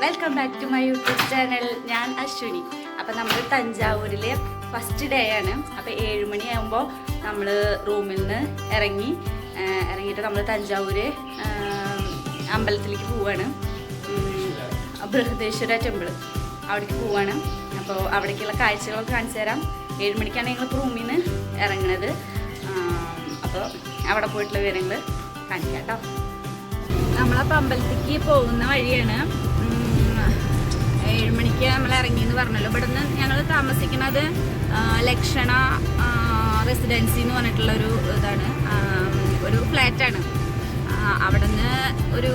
Welcome back to my YouTube channel ഞാൻ അശ്വിനി. അപ്പം നമ്മൾ തഞ്ചാവൂരിലെ ഫസ്റ്റ് ഡേ ആണ്. അപ്പോൾ ഏഴ് മണിയാകുമ്പോൾ നമ്മൾ റൂമിൽ നിന്ന് ഇറങ്ങി ഇറങ്ങിയിട്ട് നമ്മൾ തഞ്ചാവൂർ അമ്പലത്തിലേക്ക് പോവാണ്. ബൃഹദേശ്വര ടെമ്പിൾ അവിടേക്ക് പോവാണ്. അപ്പോൾ അവിടേക്കുള്ള കാഴ്ചകളൊക്കെ കാണിച്ചു തരാം. ഏഴ് മണിക്കാണ് ഞങ്ങൾ റൂമിൽ നിന്ന് ഇറങ്ങണത് അപ്പോൾ അവിടെ പോയിട്ടുള്ള വിവരങ്ങൾ കാണിക്കാം കേട്ടോ. നമ്മളപ്പോൾ അമ്പലത്തിലേക്ക് പോകുന്ന വഴിയാണ്. മണിക്ക് നമ്മൾ ഇറങ്ങി എന്ന് പറഞ്ഞല്ലോ. ഇവിടുന്ന് ഞങ്ങൾ താമസിക്കുന്നത് ലക്ഷണ റെസിഡൻസി എന്ന് പറഞ്ഞിട്ടുള്ള ഒരു ഇതാണ്. ഒരു ഫ്ലാറ്റാണ് അവിടെ നിന്ന് ഒരു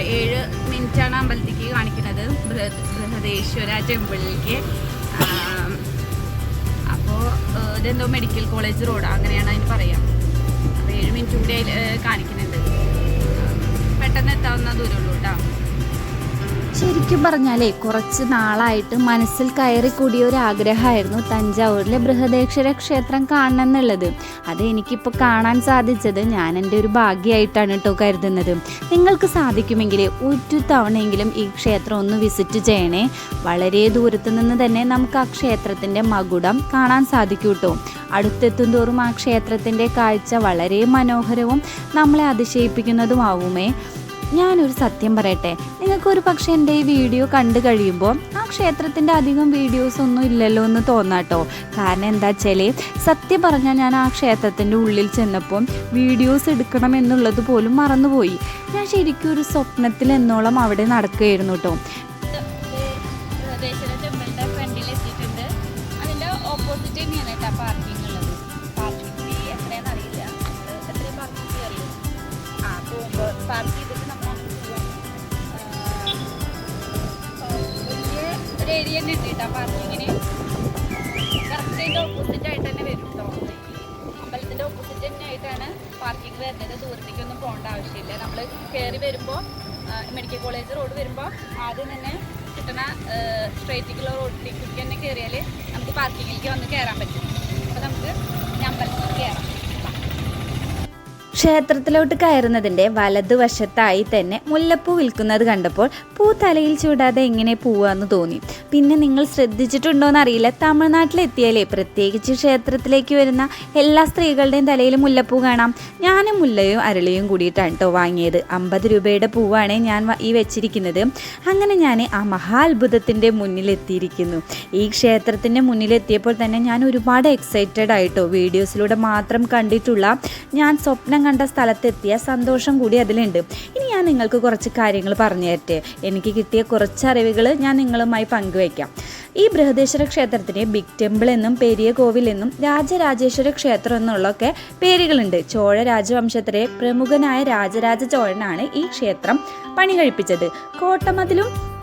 ഏഴ് മിനിറ്റാണ് അമ്പലത്തേക്ക് കാണിക്കുന്നത്. ബൃഹ- ബൃഹദേശ്വര ടെമ്പിളിലേക്ക്. അപ്പോൾ ഇതെന്തോ മെഡിക്കൽ കോളേജ് റോഡ് അങ്ങനെയാണ് അതിന് പറയാം. അപ്പോൾ ഏഴ് മിനിറ്റ് കൂടി കാണിക്കുന്നുണ്ട്. പെട്ടെന്ന് എത്താവുന്ന ദൂരമുള്ളൂ കേട്ടോ ശരിക്കും പറഞ്ഞാലേ കുറച്ച് നാളായിട്ട് മനസ്സിൽ കയറി കൂടിയ ഒരു ആഗ്രഹമായിരുന്നു തഞ്ചാവൂരിലെ ബൃഹദേശ്വര ക്ഷേത്രം കാണണം എന്നുള്ളത് അത് എനിക്കിപ്പോൾ കാണാൻ സാധിച്ചത് ഞാൻ എന്റെ ഒരു ഭാഗ്യമായിട്ടാണ് കേട്ടോ കരുതുന്നത്. നിങ്ങൾക്ക് സാധിക്കുമെങ്കിൽ ഒരു തവണയെങ്കിലും ഈ ക്ഷേത്രം ഒന്ന് വിസിറ്റ് ചെയ്യണേ. വളരെ ദൂരത്ത് നിന്ന് തന്നെ നമുക്ക് ആ ക്ഷേത്രത്തിന്റെ മകുടം കാണാൻ സാധിക്കും കേട്ടോ അടുത്തെത്തും തോറും ആ ക്ഷേത്രത്തിന്റെ കാഴ്ച വളരെ മനോഹരവും നമ്മളെ അതിശയിപ്പിക്കുന്നതുമാവുമേ. ഞാനൊരു സത്യം പറയട്ടെ. നിങ്ങൾക്ക് ഒരു പക്ഷേ എന്റെ ഈ വീഡിയോ കണ്ടു കഴിയുമ്പോൾ ആ ക്ഷേത്രത്തിന്റെ അധികം വീഡിയോസ് ഒന്നും ഇല്ലല്ലോ എന്ന് തോന്നാട്ടോ. കാരണം എന്താ വെച്ചാൽ സത്യം പറഞ്ഞാൽ ഞാൻ ആ ക്ഷേത്രത്തിന്റെ ഉള്ളിൽ ചെന്നപ്പോൾ വീഡിയോസ് എടുക്കണം എന്നുള്ളത് പോലും മറന്നുപോയി. ഞാൻ ശരിക്കും ഒരു സ്വപ്നത്തിൽ എന്നോളം അവിടെ നടക്കുകയായിരുന്നു കേട്ടോ. ഓപ്പോസിറ്റ് പാർക്കിംഗ് ഉള്ളത്. പാർക്കിംഗ് ആ പാർക്ക് ചെയ്തിട്ട് ഒരു ഏരിയ തന്നെ ഉണ്ട് കേട്ടോ പാർക്കിങ്ങിന് കറക്റ്റ് അതിന്റെ ഓപ്പോസിറ്റ് ആയിട്ട് തന്നെ വരും കേട്ടോ അമ്പലത്തിന്റെ ഓപ്പോസിറ്റ് തന്നെ ആയിട്ടാണ് പാർക്കിംഗ് വരുന്നത്. ദൂരത്തേക്കൊന്നും പോകേണ്ട ആവശ്യമില്ല. നമ്മൾ കയറി വരുമ്പോൾ മെഡിക്കൽ കോളേജ് റോഡ് വരുമ്പോൾ ആദ്യം തന്നെ കിട്ടണ സ്ട്രേറ്റിക്കുള്ള റോഡിലേക്ക് തന്നെ കയറിയാൽ നമുക്ക് പാർക്കിങ്ങിലേക്ക് വന്ന് കയറാൻ പറ്റും. അപ്പോൾ നമുക്ക് അമ്പലത്തിൽ കയറാം ക്ഷേത്രത്തിലോട്ട് കയറുന്നതിന്റെ വലതുവശത്തായി തന്നെ മുല്ലപ്പൂ വിൽക്കുന്നത് കണ്ടപ്പോൾ പൂ തലയിൽ ചൂടാതെ എങ്ങനെ പോവാന്ന് തോന്നി. പിന്നെ നിങ്ങൾ ശ്രദ്ധിച്ചിട്ടുണ്ടോയെന്ന് അറിയില്ല തമിഴ്നാട്ടിലെത്തിയാലേ പ്രത്യേകിച്ച് ക്ഷേത്രത്തിലേക്ക് വരുന്ന എല്ലാ സ്ത്രീകളുടെയും തലയിൽ മുല്ലപ്പൂ കാണാം. ഞാനും മുല്ലയും അരളിയും കൂടിയിട്ടാണ് കേട്ടോ വാങ്ങിയത്. അമ്പത് രൂപയുടെ പൂവാണ് ഞാൻ ഈ വെച്ചിരിക്കുന്നത്. അങ്ങനെ ഞാൻ ആ മഹാത്ഭുതത്തിന്റെ മുന്നിലെത്തിയിരിക്കുന്നു. ഈ ക്ഷേത്രത്തിന്റെ മുന്നിലെത്തിയപ്പോൾ തന്നെ ഞാൻ ഒരുപാട് എക്സൈറ്റഡ് ആയിട്ടോ വീഡിയോസിലൂടെ മാത്രം കണ്ടിട്ടുള്ള ഞാൻ സ്വപ്നം കണ്ട സ്ഥലത്തെത്തിയ സന്തോഷം കൂടി അതിലുണ്ട്. ഇനി ഞാൻ നിങ്ങൾക്ക് കുറച്ച് കാര്യങ്ങൾ പറഞ്ഞു തരട്ടെ. എനിക്ക് കിട്ടിയ കുറച്ച് അറിവുകൾ ഞാൻ നിങ്ങളുമായി പങ്കുവയ്ക്കാം. ഈ ബൃഹദേശ്വര ക്ഷേത്രത്തിന് ബിഗ് ടെമ്പിൾ എന്നും പെരിയ കോവിൽ എന്നും രാജരാജേശ്വര ക്ഷേത്രം എന്നുള്ളൊക്കെ പേരുകളുണ്ട്. ചോഴ രാജവംശത്തിലെ പ്രമുഖനായ രാജരാജ ചോഴനാണ് ഈ ക്ഷേത്രം പണി കഴിപ്പിച്ചത് കോട്ടമതിലും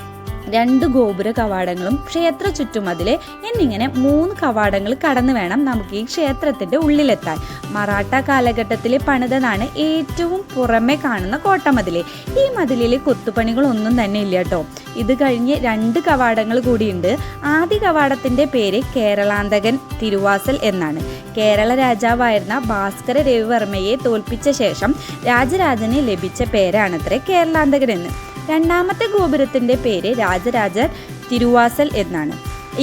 രണ്ട് ഗോപുര കവാടങ്ങളും ക്ഷേത്ര ചുറ്റുമതിലെ എന്നിങ്ങനെ മൂന്ന് കവാടങ്ങൾ കടന്നു വേണം നമുക്ക് ഈ ക്ഷേത്രത്തിന്റെ ഉള്ളിലെത്താൻ. മറാഠ കാലഘട്ടത്തിൽ പണിതതാണ് ഏറ്റവും പുറമെ കാണുന്ന കോട്ടമതിലെ. ഈ മതിലിലെ കൊത്തുപണികൾ ഒന്നും തന്നെ ഇല്ല കേട്ടോ. ഇത് കഴിഞ്ഞ് രണ്ട് കവാടങ്ങൾ കൂടിയുണ്ട്. ആദ്യ കവാടത്തിന്റെ പേര് കേരളാന്തകൻ തിരുവാസൽ എന്നാണ്. കേരള രാജാവായിരുന്ന ഭാസ്കര രവിവർമ്മയെ തോൽപ്പിച്ച ശേഷം രാജരാജന് ലഭിച്ച പേരാണത്രേ കേരളാന്തകൻ എന്ന്. രണ്ടാമത്തെ ഗോപുരത്തിന്റെ പേര് രാജരാജൻ തിരുവാസൽ എന്നാണ്.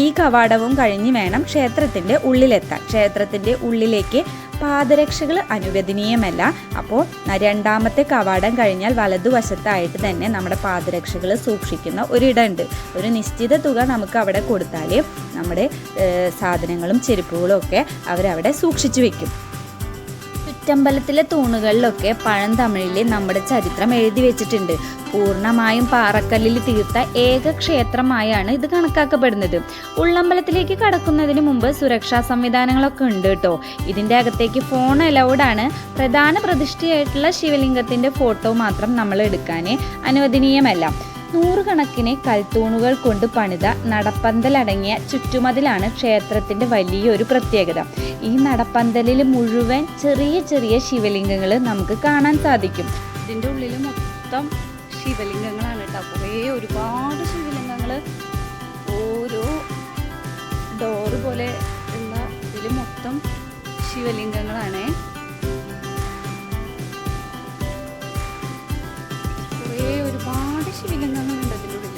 ഈ കവാടവും കഴിഞ്ഞ് വേണം ക്ഷേത്രത്തിന്റെ ഉള്ളിലെത്താൻ. ക്ഷേത്രത്തിന്റെ ഉള്ളിലേക്ക് പാദരക്ഷകൾ അനുവദനീയമല്ല. അപ്പോൾ രണ്ടാമത്തെ കവാടം കഴിഞ്ഞാൽ വലതുവശത്തായിട്ട് തന്നെ നമ്മുടെ പാദരക്ഷകൾ സൂക്ഷിക്കുന്ന ഒരിടമുണ്ട്. ഒരു നിശ്ചിത തുക നമുക്ക് അവിടെ കൊടുത്താൽ നമ്മുടെ സാധനങ്ങളും ചെരുപ്പുകളും ഒക്കെ അവരവിടെ സൂക്ഷിച്ചു വെക്കും. ചുറ്റമ്പലത്തിലെ തൂണുകളിലൊക്കെ പഴന്തമിഴിലെ നമ്മുടെ ചരിത്രം എഴുതി വെച്ചിട്ടുണ്ട്. പൂർണമായും പാറക്കല്ലിൽ തീർത്ത ഏക ക്ഷേത്രമായാണ് ഇത് കണക്കാക്കപ്പെടുന്നത്. ഉള്ളമ്പലത്തിലേക്ക് കടക്കുന്നതിന് മുമ്പ് സുരക്ഷാ സംവിധാനങ്ങളൊക്കെ ഉണ്ട് കേട്ടോ. ഇതിന്റെ അകത്തേക്ക് ഫോൺ അലൗഡാണ് പ്രധാന പ്രതിഷ്ഠയായിട്ടുള്ള ശിവലിംഗത്തിന്റെ ഫോട്ടോ മാത്രം നമ്മൾ എടുക്കാൻ അനുവദനീയമല്ല. നൂറുകണക്കിന് കൽത്തൂണുകൾ കൊണ്ട് പണിത നടപ്പന്തലടങ്ങിയ ചുറ്റുമതിലാണ് ക്ഷേത്രത്തിന്റെ വലിയൊരു പ്രത്യേകത. ഈ നടപ്പന്തലിൽ മുഴുവൻ ചെറിയ ചെറിയ ശിവലിംഗങ്ങൾ നമുക്ക് കാണാൻ സാധിക്കും. ഇതിന്റെ ഉള്ളിൽ മൊത്തം ശിവലിംഗങ്ങളാണ് കേട്ടോ. കുറേ ഒരുപാട് ശിവലിംഗങ്ങൾ ഓരോ ഡോറ് പോലെ ഉള്ള ഇതിൽ മൊത്തം ശിവലിംഗങ്ങളാണ്. കുറേ ഒരുപാട് വികസനമുണ്ട് അതിലൂടെ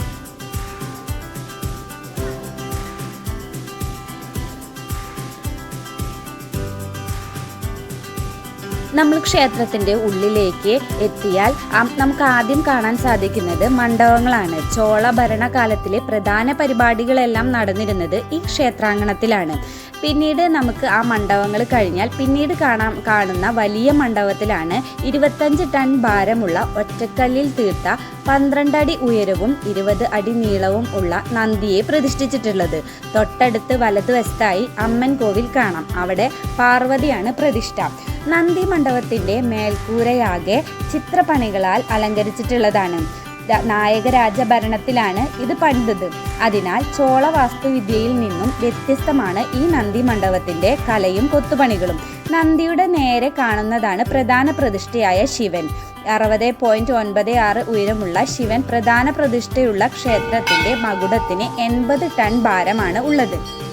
നമ്മൾ ക്ഷേത്രത്തിന്റെ ഉള്ളിലേക്ക് എത്തിയാൽ നമുക്ക് ആദ്യം കാണാൻ സാധിക്കുന്നത് മണ്ഡപങ്ങളാണ്. ചോള ഭരണകാലത്തിലെ പ്രധാന പരിപാടികളെല്ലാം നടന്നിരുന്നത് ഈ ക്ഷേത്രാങ്കണത്തിലാണ്. പിന്നീട് നമുക്ക് ആ മണ്ഡപങ്ങൾ കഴിഞ്ഞാൽ പിന്നീട് കാണാൻ കാണുന്ന വലിയ മണ്ഡപത്തിലാണ് ഇരുപത്തഞ്ച് ടൺ ഭാരമുള്ള ഒറ്റക്കല്ലിൽ തീർത്ത പന്ത്രണ്ട് അടി ഉയരവും ഇരുപത് അടി നീളവും ഉള്ള നന്ദിയെ പ്രതിഷ്ഠിച്ചിട്ടുള്ളത്. തൊട്ടടുത്ത് വലതുവശത്തായി അമ്മൻ കോവിൽ കാണാം. അവിടെ പാർവതിയാണ് പ്രതിഷ്ഠ. നന്ദി മണ്ഡപത്തിന്റെ മേൽക്കൂരയാകെ ചിത്രപ്പണികളാൽ അലങ്കരിച്ചിട്ടുള്ളതാണ്. നായകരാജ ഭരണത്തിലാണ് ഇത് പണിതത്. അതിനാൽ ചോള വാസ്തുവിദ്യയിൽ നിന്നും വ്യത്യസ്തമാണ് ഈ നന്ദി മണ്ഡപത്തിന്റെ കലയും കൊത്തുപണികളും. നന്ദിയുടെ നേരെ കാണുന്നതാണ് പ്രധാന പ്രതിഷ്ഠയായ ശിവൻ. അറുപത് പോയിന്റ് ഒൻപത് ആറ് ഉയരമുള്ള ശിവൻ പ്രധാന പ്രതിഷ്ഠയുള്ള ക്ഷേത്രത്തിന്റെ മകുടത്തിന് എൺപത് ടൺ ഭാരമാണ് ഉള്ളത്.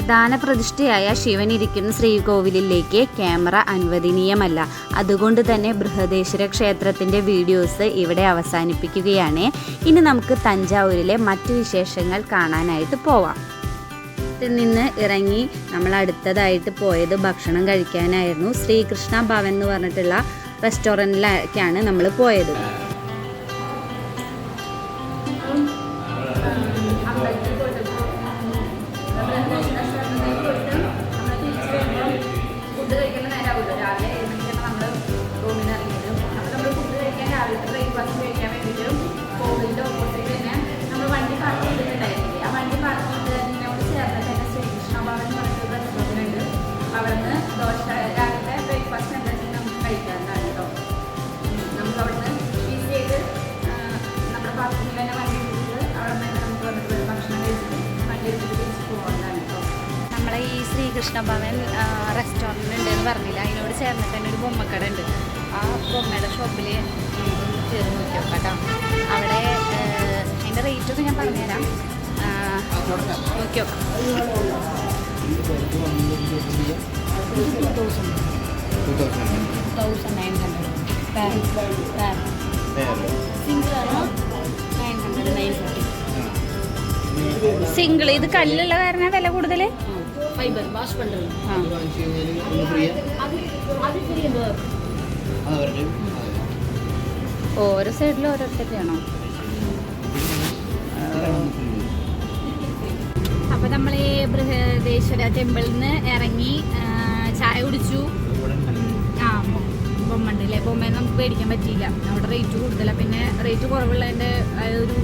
പ്രധാന പ്രതിഷ്ഠയായ ശിവനിരിക്കുന്ന ശ്രീകോവിലിലേക്ക് ക്യാമറ അനുവദനീയമല്ല. അതുകൊണ്ട് തന്നെ ബൃഹദേശ്വര ക്ഷേത്രത്തിന്റെ വീഡിയോസ് ഇവിടെ അവസാനിപ്പിക്കുകയാണ്. ഇനി നമുക്ക് തഞ്ചാവൂരിലെ മറ്റു വിശേഷങ്ങൾ കാണാനായിട്ട് പോവാം. നിന്ന് ഇറങ്ങി നമ്മൾ അടുത്തതായിട്ട് പോയത് ഭക്ഷണം കഴിക്കാനായിരുന്നു. ശ്രീകൃഷ്ണ ഭവൻ എന്ന് പറഞ്ഞിട്ടുള്ള റെസ്റ്റോറന്റിലേക്കാണ് നമ്മൾ പോയത്. നമ്മളെ ഈ ശ്രീകൃഷ്ണ ഭവൻ റെസ്റ്റോറന്റ് ഉണ്ട് എന്ന് പറഞ്ഞില്ല. അതിനോട് ചേർന്ന് തന്നെ ഒരു ബൊമ്മക്കട ഉണ്ട്. ആ ബൊമ്മയുടെ ഷോപ്പിൽ കയറി നോക്കി നോക്കാം കേട്ടോ. അവിടെ അതിന്റെ റേറ്റ് ഒക്കെ ഞാൻ പറഞ്ഞുതരാം. നോക്കിയോ നോക്കി നോക്കാം തൗസൻഡ് നയൻ ഹൺഡ്രഡ് സിംഗിൾ ആണോ nine hundred nine fifty single ഇത് കല്ലുള്ള കാരണം വില കൂടുതൽ ஃபைபர் வாஷ் பண்ணுறது ആ அது அது பெரிய இந்த ഓരോ സൈഡിലും ഓരോരുത്തരുടെയാണോ അപ്പോൾ നമ്മൾ ഈ ബൃഹദേശ്വര ടെമ്പിളിൽ നിന്ന് ഇറങ്ങി ആ, ചായ കുടിച്ചു ഉം, ആ ബൊ- ബൊമ്മ ഉണ്ട് അല്ലേ ബൊമ്മ നമുക്ക് മേടിക്കാൻ പറ്റിയില്ല അവിടെ റേറ്റ് കൂടുതലാണ് പിന്നെ റേറ്റ് കുറവുള്ളതിൻ്റെ ആ ഒരു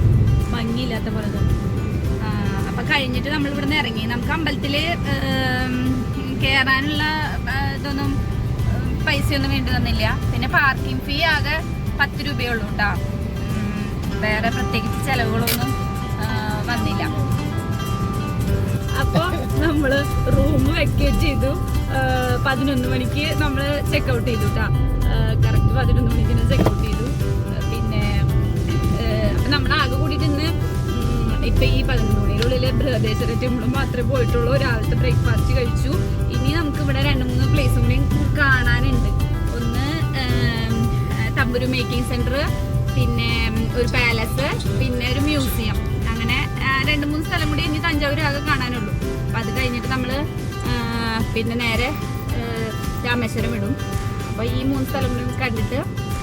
ഭംഗിയില്ലാത്ത പോലെ തോന്നി അപ്പം കഴിഞ്ഞിട്ട് നമ്മൾ ഇവിടുന്ന് ഇറങ്ങി. നമുക്ക് അമ്പലത്തിൽ കയറാനുള്ള ഇതൊന്നും പൈസയൊന്നും വേണ്ടി വന്നില്ല. പിന്നെ പാർക്കിംഗ് ഫീ ആകെ പത്ത് രൂപയേ ഉള്ളൂ കേട്ടോ വേറെ പ്രത്യേകിച്ച് ചിലവുകളൊന്നും വന്നില്ല. അപ്പോൾ നമ്മൾ റൂം വെക്കേറ്റ് ചെയ്തു. പതിനൊന്ന് മണിക്ക് നമ്മൾ ചെക്കൗട്ട് ചെയ്തു കേട്ടോ കറക്റ്റ് പതിനൊന്ന് മണിക്ക് ചെക്കൗട്ട് ചെയ്തു. പിന്നെ നമ്മൾ ആകെ കൂടിയിട്ട് ഇന്ന് ഇപ്പൊ ഈ പതിനൊന്ന് മണിയുടെ ബൃഹദേശ്വര ടെമ്പിളും മാത്രമേ പോയിട്ടുള്ളൂ. രാവിലത്തെ ബ്രേക്ക്ഫാസ്റ്റ് കഴിച്ചു. ഇനി നമുക്ക് ഇവിടെ രണ്ട് മൂന്ന് പ്ലേസും കൂടി കാണാനുണ്ട്. ഒന്ന് തമ്പുരു മേക്കിംഗ് സെന്റർ പിന്നെ ഒരു പാലസ് പിന്നെ ഒരു മ്യൂസിയം അങ്ങനെ രണ്ട് മൂന്ന് സ്ഥലം കൂടി ഇനി തഞ്ചാവൂർ ആകെ കാണാനുള്ളൂ. അപ്പം അത് കഴിഞ്ഞിട്ട് നമ്മൾ പിന്നെ നേരെ രാമേശ്വരം വിടും അപ്പോൾ ഈ മൂന്ന് സ്ഥലം കൂടി കണ്ടിട്ട്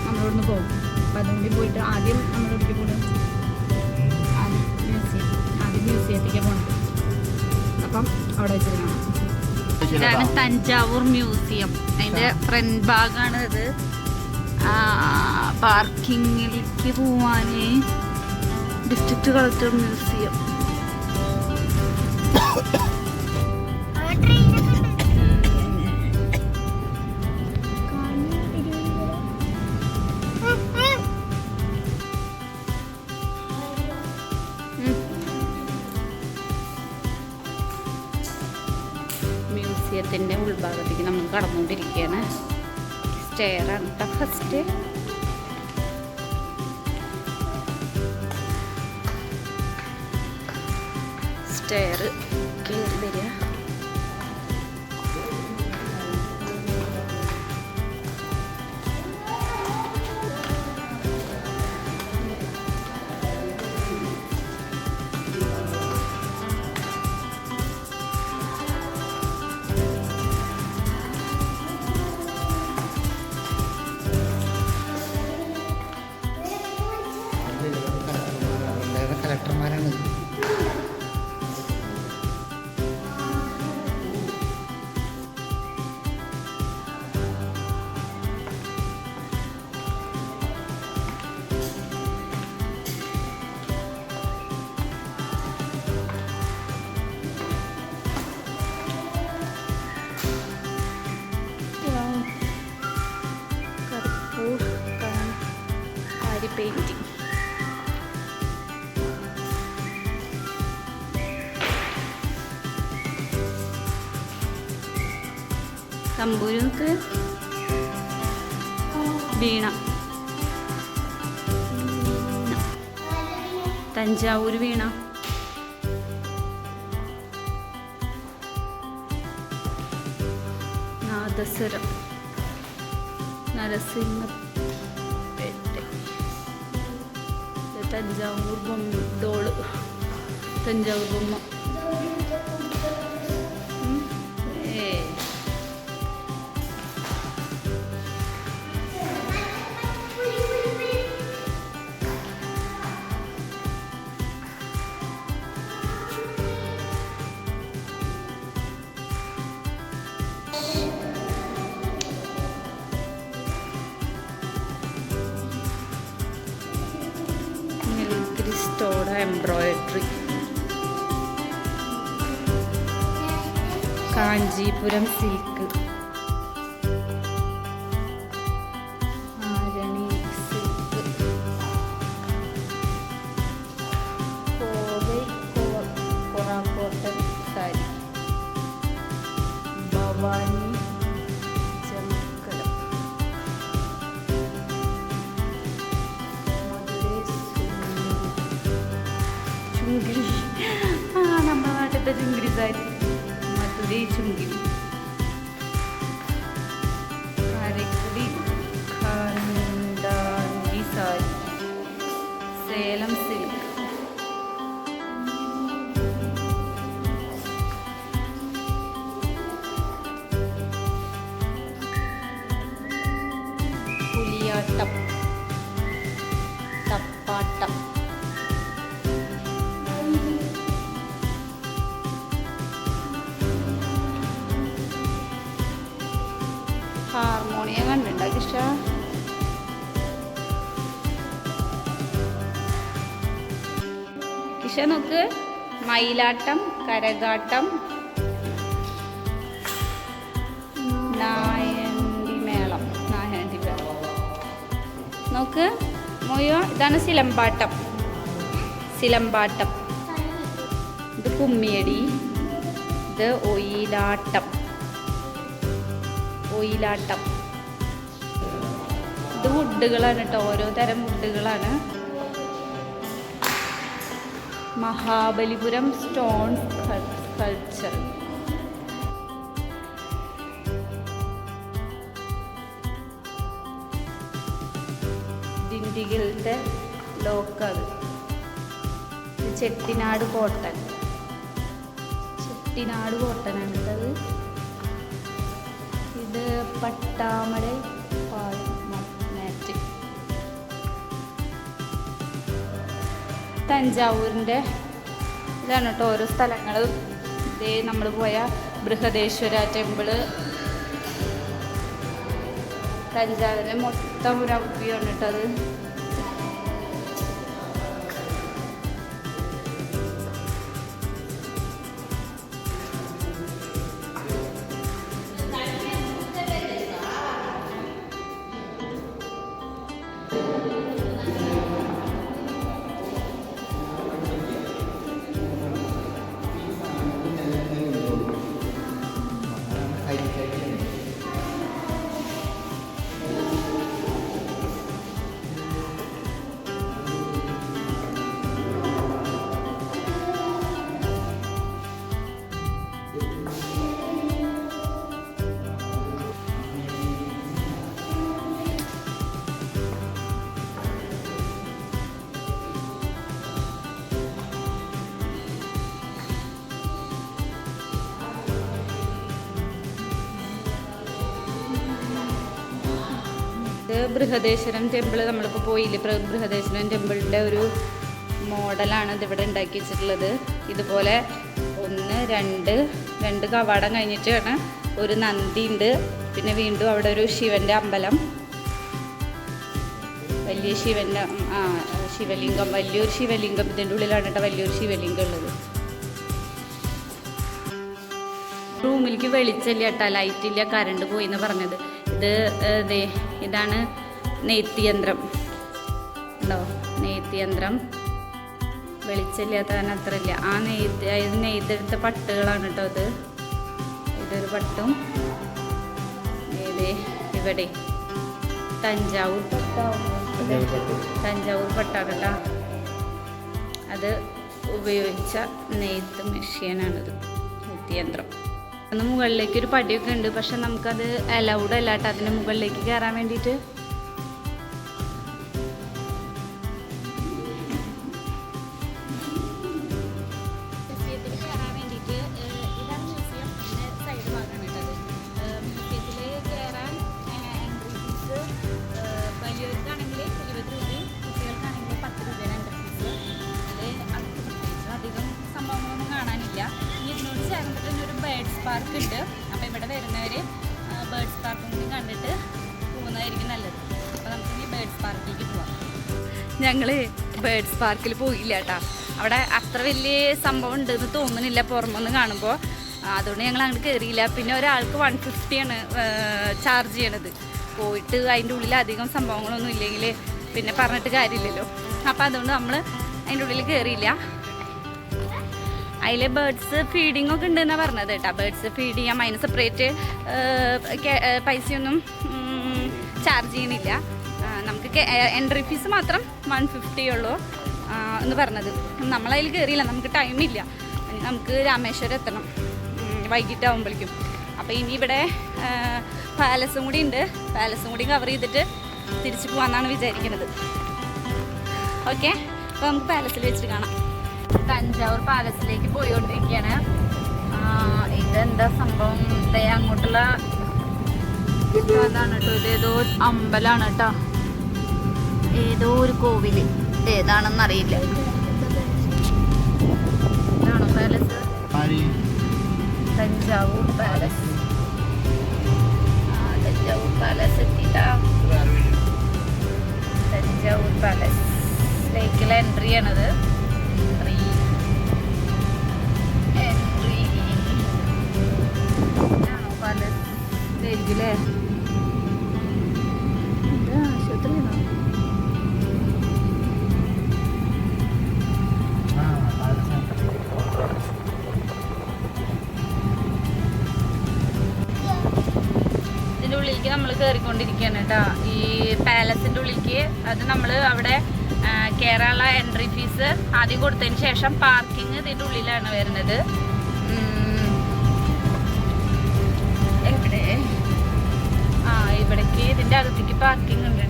നമ്മളിവിടുന്ന് പോകും. അപ്പം അതുകൊണ്ട് പോയിട്ട് ആദ്യം നമ്മളിവിടേക്ക് പോകും മ്യൂസിയത്തേക്ക് പോകണം. അപ്പം അവിടെ വെച്ചിട്ട് കാണാം ഇതാണ് തഞ്ചാവൂർ മ്യൂസിയം. അതിന്റെ ഫ്രണ്ട് ഭാഗമാണ് ഇത്. പാർക്കിങ്ങിലേക്ക് പോവാൻ ഡിസ്ട്രിക്ട് കളക്ടർ മ്യൂസിയം. സ്റ്റെയറാണ് കേട്ടോ ഫസ്റ്റ്. സ്റ്റെയർ കയറി വരിക. പെയിന്റിങ് തമ്പൂരി നോക്ക് വീണ. തഞ്ചാവൂർ വീണ. നാദസ്വരം. നരസിംഹ തഞ്ചാവൂർ ബൊമ്മ ഡോൾ തഞ്ചാവൂർ ബൊമ്മ. എംബ്രോയിഡറി കാഞ്ചീപുരം സിൽക്ക് കൂടി മയിലാട്ടം കരകാട്ടം നായന്തി മേളം നായന്തി മേളം നോക്ക് മോയോ ഇതാണ് സിലമ്പാട്ടം. സിലമ്പാട്ടം. ഇത് കുമ്മിയടി. ഇത് ഒയിലാട്ടം. ഒയിലാട്ടം. ഇത് വുഡുകളാണ് കേട്ടോ ഓരോ തരം വുഡുകളാണ് മഹാബലിപുരം സ്റ്റോൺ കൾച്ചർ. ദിണ്ടിഗിലത്തെ ലോക്കൽ ചെട്ടിനാട് കോട്ടൺ ചെട്ടിനാട് കോട്ടനാണ് ഇട്ടത് ഇത് പട്ടാമല തഞ്ചാവൂരിന്റെ ഇതാണ് കേട്ടോ ഓരോ സ്ഥലങ്ങൾ ഇതേ നമ്മൾ പോയ ബൃഹദേശ്വര ടെമ്പിൾ. തഞ്ചാവൂരിന്റെ മൊത്തം ഒരു വ്യൂ കേട്ടോ അത്. ഇത് ബൃഹദേശ്വരം ടെമ്പിൾ നമ്മളിപ്പോൾ പോയില്ലേ? ബൃഹദേശ്വരം ടെമ്പിളിന്റെ ഒരു മോഡലാണ് ഇതിവിടെ ഉണ്ടാക്കി വെച്ചിട്ടുള്ളത്. ഇതുപോലെ ഒന്ന് രണ്ട് രണ്ട് കവാടം കഴിഞ്ഞിട്ടാണ് ഒരു നന്ദി ഉണ്ട്. പിന്നെ വീണ്ടും അവിടെ ഒരു ശിവന്റെ അമ്പലം. വലിയ ശിവന്റെ ആ ശിവലിംഗം. വലിയൊരു ശിവലിംഗം. ഇതിന്റെ ഉള്ളിലാണ് കേട്ടോ വലിയൊരു ശിവലിംഗം ഉള്ളത്. റൂമിലേക്ക് വെളിച്ചല്ല കേട്ടോ. ലൈറ്റ് ഇല്ല കറണ്ട് പോയി എന്ന് പറഞ്ഞത്. ഇത് ഇതേ ഇതാണ് നെയ്ത്ത് യന്ത്രം ഉണ്ടോ നെയ്ത്ത് യന്ത്രം വെളിച്ചമില്ലാത്ത അത്ര ഇല്ല. ആ നെയ്ത്ത് ഇത് നെയ്തെടുത്ത പട്ടുകളാണ് കേട്ടോ ഇത്. ഇതൊരു പട്ടും. ഏത് ഇവിടെ. തഞ്ചാവൂർ തഞ്ചാവൂർ പട്ടാണ് കേട്ടോ അത് ഉപയോഗിച്ച നെയ്ത്ത് മെഷീനാണിത്. നെയ്ത്ത് യന്ത്രം മുകളിലേക്ക് ഒരു പടിയൊക്കെ ഉണ്ട്. പക്ഷെ നമുക്കത് അലൗഡ് അല്ല കേട്ടോ അതിന് മുകളിലേക്ക് കയറാൻ വേണ്ടിയിട്ട്. പാർക്കിൽ പോയില്ല കേട്ടാ അവിടെ അത്ര വലിയ സംഭവം ഉണ്ടെന്ന് തോന്നുന്നില്ല പുറമൊന്ന് കാണുമ്പോൾ അതുകൊണ്ട് ഞങ്ങൾ അങ്ങോട്ട് കയറിയില്ല പിന്നെ ഒരാൾക്ക് വൺ ഫിഫ്റ്റിയാണ് ചാർജ് ചെയ്യണത്. പോയിട്ട് അതിന്റെ ഉള്ളിൽ അധികം സംഭവങ്ങളൊന്നും ഇല്ലെങ്കിൽ പിന്നെ പറഞ്ഞിട്ട് കാര്യമില്ലല്ലോ. അപ്പോൾ അതുകൊണ്ട് നമ്മൾ അതിന്റെ ഉള്ളിൽ കയറിയില്ല അതിൽ ബേർഡ്സ് ഫീഡിംഗ് ഒക്കെ ഉണ്ടെന്നാണ് പറഞ്ഞത് കേട്ടോ ബേർഡ്സ് ഫീഡ് ചെയ്യാം അതിന് സെപ്പറേറ്റ് പൈസയൊന്നും ചാർജ് ചെയ്യണില്ല. നമുക്ക് എൻട്രി ഫീസ് മാത്രം വൺ ഫിഫ്റ്റി ഉള്ളൂ. എന്ന് പറഞ്ഞത്. നമ്മളതിൽ കയറിയില്ല നമുക്ക് ടൈമില്ല നമുക്ക് രാമേശ്വരം എത്തണം. വൈകിട്ടാവുമ്പോഴേക്കും അപ്പോൾ ഇനി ഇവിടെ പാലസും കൂടി ഉണ്ട്. പാലസും കൂടി കവർ ചെയ്തിട്ട് തിരിച്ചു പോകാമെന്നാണ് വിചാരിക്കുന്നത്. ഓക്കെ അപ്പോൾ നമുക്ക് പാലസിൽ വെച്ചിട്ട് കാണാം. തഞ്ചാവൂർ പാലസിലേക്ക് പോയിക്കൊണ്ടിരിക്കുകയാണ് ഇതെന്താ സംഭവം? അങ്ങോട്ടുള്ള അതാണ് കേട്ടോ. ഇതേതോ അമ്പലാണ് കേട്ടോ. ഏതോ ഒരു കോവിൽ. ഏതാണെന്ന് അറിയില്ല. ഇതാണോ palace Thanjavur palace Thanjavur palace എത്തിയിട്ടാ. Thanjavur entry ആണത്. എൻട്രി എൻട്രി ഇതാണോ പാലസ് ഇത് ആശുപത്രിയാണോ? നമ്മൾ കയറിക്കൊണ്ടിരിക്കുകയാണ് കേട്ടോ. ഈ പാലസിന്റെ ഉള്ളിലേക്ക് അത് നമ്മൾ അവിടെ കേരള എൻട്രി ഫീസ് ആദ്യം കൊടുത്തതിന് ശേഷം പാർക്കിംഗ് ഇതിന്റെ ഉള്ളിലാണ് വരുന്നത്. എവിടെ? ആ ഇവിടേക്ക് ഇതിന്റെ അകത്തേക്ക് പാർക്കിംഗ് ഉണ്ട്.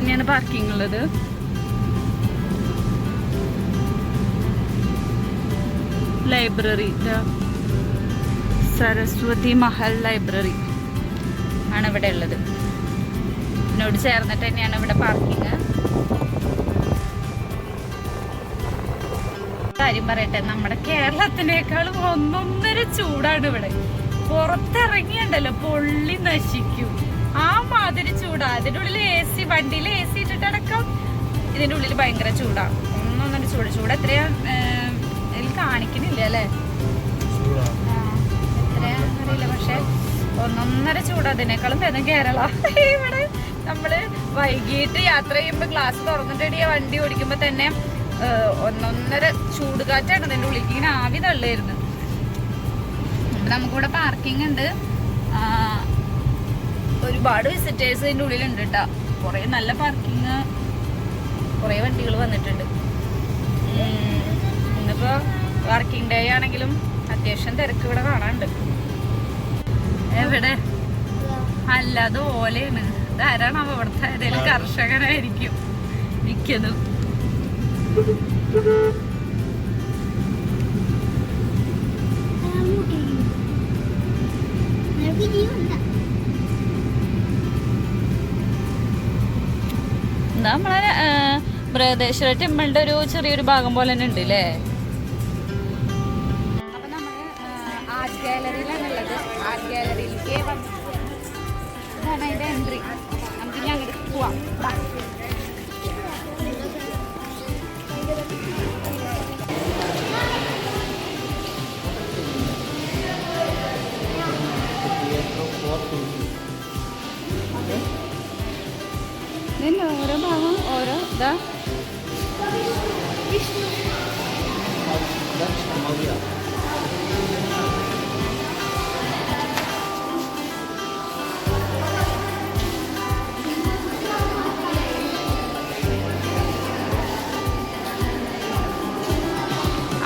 തന്നെയാണ് പാർക്കിംഗ് ഉള്ളത് ലൈബ്രറി സരസ്വതി മഹൽ ലൈബ്രറി ആണ് ഇവിടെ ഉള്ളത്. ഇതിനോട് ചേർന്നിട്ട് തന്നെയാണ് ഇവിടെ പാർക്കിംഗ് കാര്യം പറയട്ടെ നമ്മുടെ കേരളത്തിനേക്കാളും ഒന്നൊന്നര ചൂടാണ് ഇവിടെ. പുറത്തിറങ്ങിയുണ്ടല്ലോ പൊള്ളി നശിക്കും. ആ മാതിരി ചൂടാ. അതിന്റെ ഉള്ളിൽ എ സി വണ്ടിയിൽ എ സി ഇട്ടിട്ടടക്കം ഇതിന്റെ ഉള്ളിൽ ഭയങ്കര ചൂടാ. ഒന്നൊന്നര ചൂട്. ചൂട് എത്രയാ? ഇതിൽ കാണിക്കുന്നില്ല അല്ലേ? എത്രയാ? അറിയില്ല. പക്ഷെ ഒന്നൊന്നര ചൂട് അതിനേക്കാളും ഭേദം കേരള. ഇവിടെ നമ്മൾ വൈകിട്ട് യാത്ര ചെയ്യുമ്പോൾ ഗ്ലാസ് തുറന്നിട്ട് വണ്ടി ഓടിക്കുമ്പോ തന്നെ ഒന്നൊന്നര ചൂട് കാറ്റാണ് ഇതിന്റെ ഉള്ളിലേക്ക് ഇങ്ങനെ ആവി തള്ളിയിരുന്നു നമുക്കിവിടെ പാർക്കിംഗ് ഉണ്ട്. ആ, ഒരുപാട് വിസിറ്റേഴ്സ് ഇതിന്റെ ഉള്ളിലുണ്ട് കേട്ടോ കുറേ നല്ല പാർക്കിങ് കുറേ വണ്ടികൾ വന്നിട്ടുണ്ട്. ഇന്നിപ്പോൾ വർക്കിംഗ് ഡേ ആണെങ്കിലും അത്യാവശ്യം തിരക്ക് ഇവിടെ കാണാനുണ്ട്. എവിടെ? അല്ലാതെ ഓലയാണ്. ഇതാരാണ് അവിടുത്തെ ഏതെങ്കിലും കർഷകനായിരിക്കും. മിക്കതും. ഇനിയും. ബൃഹദേശ്വര ടെമ്പിളിന്റെ ഒരു ചെറിയൊരു ഭാഗം പോലെ തന്നെ ഉണ്ട് അല്ലേ നമ്മൾ ആർട്ട് ഗാലറിയിലാണുള്ളത് ആർട്ട് ഗാലറിയിലേക്ക് ഇതാണ് അതിന്റെ എൻട്രി നമുക്ക് ഇനി അങ്ങോട്ട് പോവാം. ബാ. ഇതിന്റെ ഓരോ ഭാഗം ഓരോ ഇതാ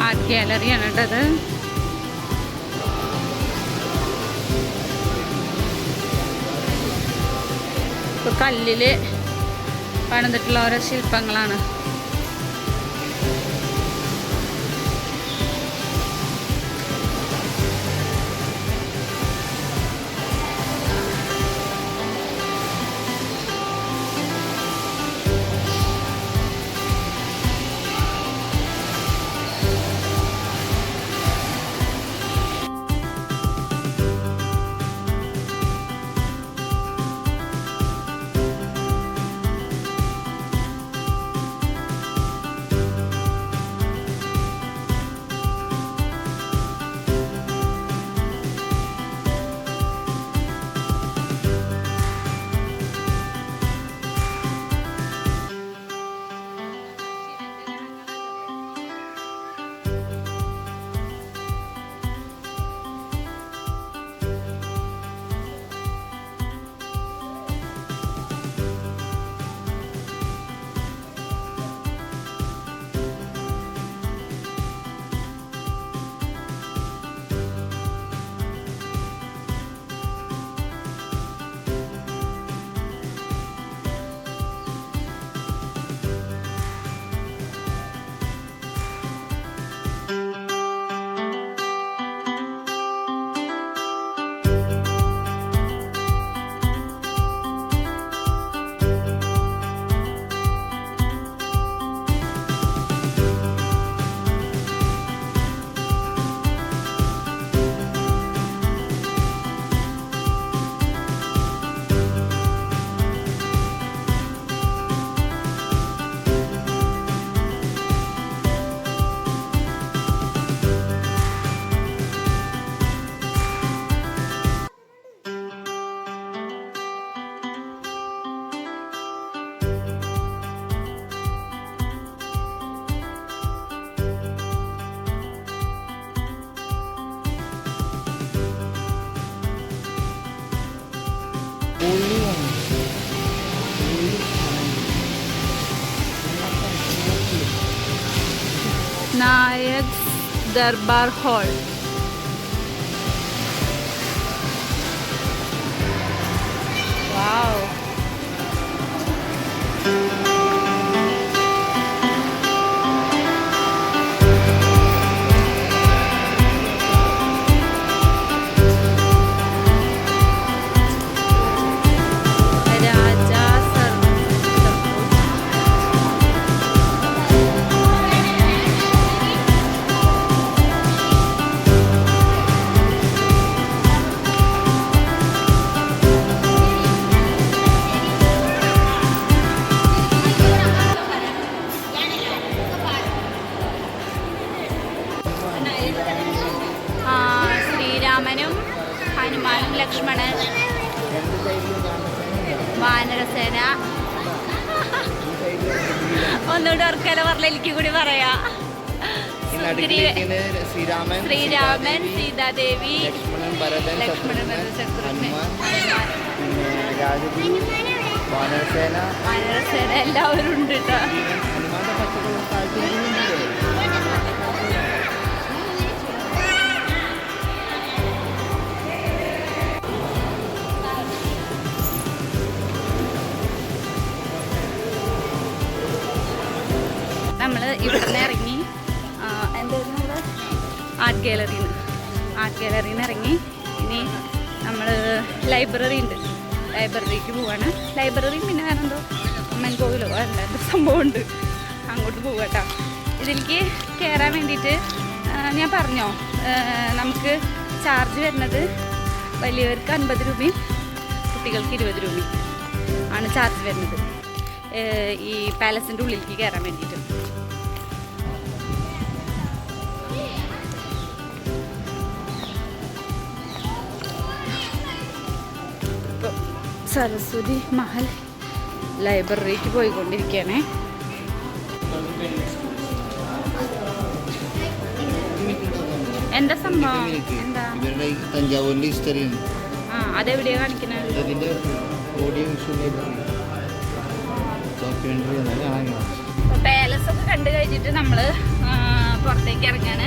ആർട്ട് ഗാലറിയാണ് കേട്ടത് കല്ലിൽ പണിതിട്ടുള്ള ഓരോ ശില്പങ്ങളാണ്. দরবার হল ലക്ഷ്മണൻ പിന്നെ രാജഗുരു വാനരസേന വാനരസേന എല്ലാവരും ഉണ്ട് കേട്ടോ നമ്മൾ ഇവിടുന്ന് ഇറങ്ങി എന്തായിരുന്നു ആർട്ട് ഗാലറിയിൽ നിന്ന് ആർട്ട് ഗാലറിയിൽ നിന്ന് ഇറങ്ങി. ലൈബ്രറി ഉണ്ട്. ലൈബ്രറിക്ക് പോവാണ്. ലൈബ്രറി പിന്നെ വേറെ എന്തോ അമ്മൻ കോവിലോ സംഭവം സംഭവമുണ്ട്. അങ്ങോട്ട് പോവുക കേട്ടോ ഇതിലേക്ക് കയറാൻ വേണ്ടിയിട്ട് ഞാൻ പറഞ്ഞോ? നമുക്ക് ചാർജ് വരുന്നത് വലിയവർക്ക് അൻപത് രൂപയും കുട്ടികൾക്ക് ഇരുപത് രൂപയും ആണ് ചാർജ് വരുന്നത്. ഈ പാലസിന്റെ ഉള്ളിലേക്ക് കയറാൻ വേണ്ടിയിട്ട്. സരസ്വതി മഹൽ ലൈബ്രറിക്ക് പോയിക്കൊണ്ടിരിക്കുകയാണേ എന്താ സംഭവം? എന്താ? ഇവരുടെ ഈ തഞ്ചാവൂരിന്റെ ഹിസ്റ്ററിയാണ്. ആ അതെവിടെയാ കാണിക്കുന്നത് അതിന്റെ ഓഡിയോ വിഷ്വൽ ഡോക്യുമെന്ററി എന്നാണ് കാണാൻ പാലസ് ഒക്കെ കണ്ടു കഴിഞ്ഞിട്ട് നമ്മൾ പുറത്തേക്ക് ഇറങ്ങാണ്.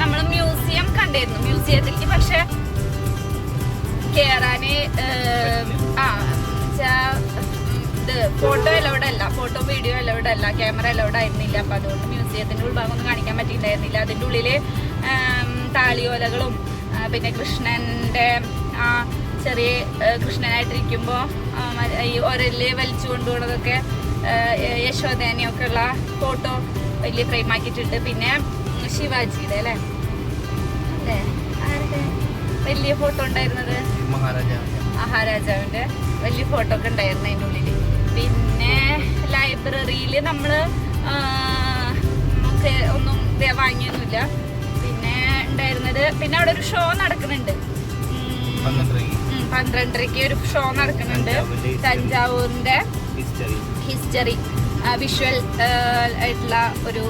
നമ്മൾ മ്യൂസിയം കണ്ടിരുന്നു മ്യൂസിയത്തിലേക്ക് പക്ഷെ കേറാന് ആ ഇത് ഫോട്ടോ അലൗഡ് അല്ല ഫോട്ടോ വീഡിയോ അലൗഡ് അല്ല ക്യാമറ അലൗഡ് ആയിരുന്നില്ല അപ്പൊ അതുകൊണ്ട് മ്യൂസിയത്തിന്റെ ഉൾഭാഗം ഒന്നും കാണിക്കാൻ പറ്റിയിട്ടുണ്ടായിരുന്നില്ല. അതിന്റെ ഉള്ളിൽ താളിയോലകളും പിന്നെ കൃഷ്ണന്റെ ആ ചെറിയ കൃഷ്ണനായിട്ടിരിക്കുമ്പോ ഈ ഒരൽ വലിച്ചു കൊണ്ടുപോണതൊക്കെ യശോദേനെയൊക്കെ ഉള്ള ഫോട്ടോ വലിയ ഫ്രെയിം ആക്കിയിട്ടുണ്ട്. പിന്നെ ശിവാജിയുടെ അല്ലേ? അല്ലേ? ആരുടെ? വലിയ ഫോട്ടോ ഉണ്ടായിരുന്നത്? മഹാരാജാവിന്റെ വലിയ ഫോട്ടോ ഒക്കെ ഉണ്ടായിരുന്നു അതിന്റെ ഉള്ളിൽ പിന്നെ ലൈബ്രറിയിൽ നമ്മൾ നമുക്ക് ഒന്നും വാങ്ങിയൊന്നുമില്ല. പിന്നെ ഉണ്ടായിരുന്നത് പിന്നെ അവിടെ ഒരു ഷോ നടക്കുന്നുണ്ട്. പന്ത്രണ്ടരക്ക് പന്ത്രണ്ടരയ്ക്ക്. ഒരു ഷോ നടക്കുന്നുണ്ട്. തഞ്ചാവൂരിന്റെ ഹിസ്റ്ററി വിഷ്വൽ ആയിട്ടുള്ള ഒരു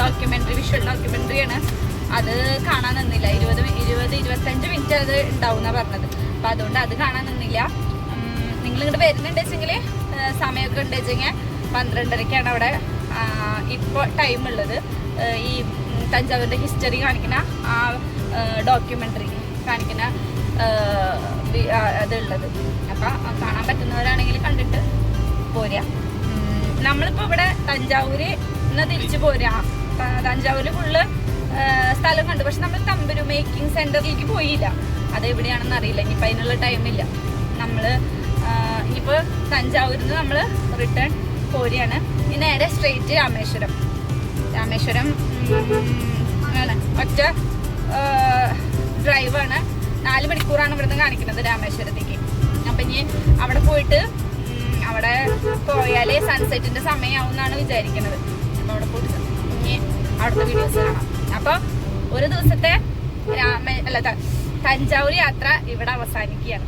ഡോക്യുമെന്ററി വിഷ്വൽ ഡോക്യുമെന്ററിയാണ് അത് കാണാൻ നിന്നില്ല. ഇരുപത് ഇരുപത് ഇരുപത്തഞ്ച് മിനിറ്റ് അത് ഉണ്ടാവും എന്നാണ് പറഞ്ഞത്. അപ്പം അതുകൊണ്ട് അത് കാണാൻ നിന്നില്ല. നിങ്ങൾ ഇങ്ങോട്ട് വരുന്നുണ്ട് വെച്ചെങ്കിൽ സമയമൊക്കെ ഉണ്ട് വെച്ചെങ്കിൽ പന്ത്രണ്ടരയ്ക്കാണ് അവിടെ ഇപ്പോൾ ടൈം ഉള്ളത്. ഈ തഞ്ചാവൂരിന്റെ ഹിസ്റ്ററി കാണിക്കുന്ന ആ ഡോക്യുമെന്ററി കാണിക്കുന്ന അതുള്ളത്. അപ്പം കാണാൻ പറ്റുന്നവരാണെങ്കിൽ കണ്ടിട്ട് പോരുക നമ്മളിപ്പോൾ നമ്മളിപ്പോ ഇവിടെ തഞ്ചാവൂര് ഇന്ന് തിരിച്ചു പോരാ. തഞ്ചാവൂർ തഞ്ചാവൂര് ഫുള്ള് സ്ഥലം കണ്ടു പക്ഷെ നമ്മൾ തമ്പുരു മേക്കിംഗ് സെന്ററിലേക്ക് പോയില്ല. അത് എവിടെയാണെന്ന് അറിയില്ല ഇനിയിപ്പോൾ അതിനുള്ള ടൈമില്ല നമ്മൾ ഇനിയിപ്പോൾ തഞ്ചാവൂരിൽ നിന്ന് നമ്മൾ റിട്ടേൺ പോരുകയാണ് ഇനി നേരെ സ്ട്രെയിറ്റ് രാമേശ്വരം. രാമേശ്വരം ആണ്. ഒറ്റ ഡ്രൈവാണ് നാല് മണിക്കൂറാണ് ഇവിടുന്ന് കാണിക്കുന്നത് രാമേശ്വരത്തേക്ക്. അപ്പം ഇനി അവിടെ പോയിട്ട് അവിടെ പോയാലേ സൺസെറ്റിന്റെ സമയമാവും എന്നാണ് വിചാരിക്കുന്നത് അപ്പം അവിടെ പോയിട്ട് ഇനി അവിടുത്തെ വീഡിയോസ് കാണാം. അപ്പോൾ ഒരു ദിവസത്തെ രാമ അല്ല തഞ്ചാവൂർ യാത്ര ഇവിടെ അവസാനിക്കുകയാണ്.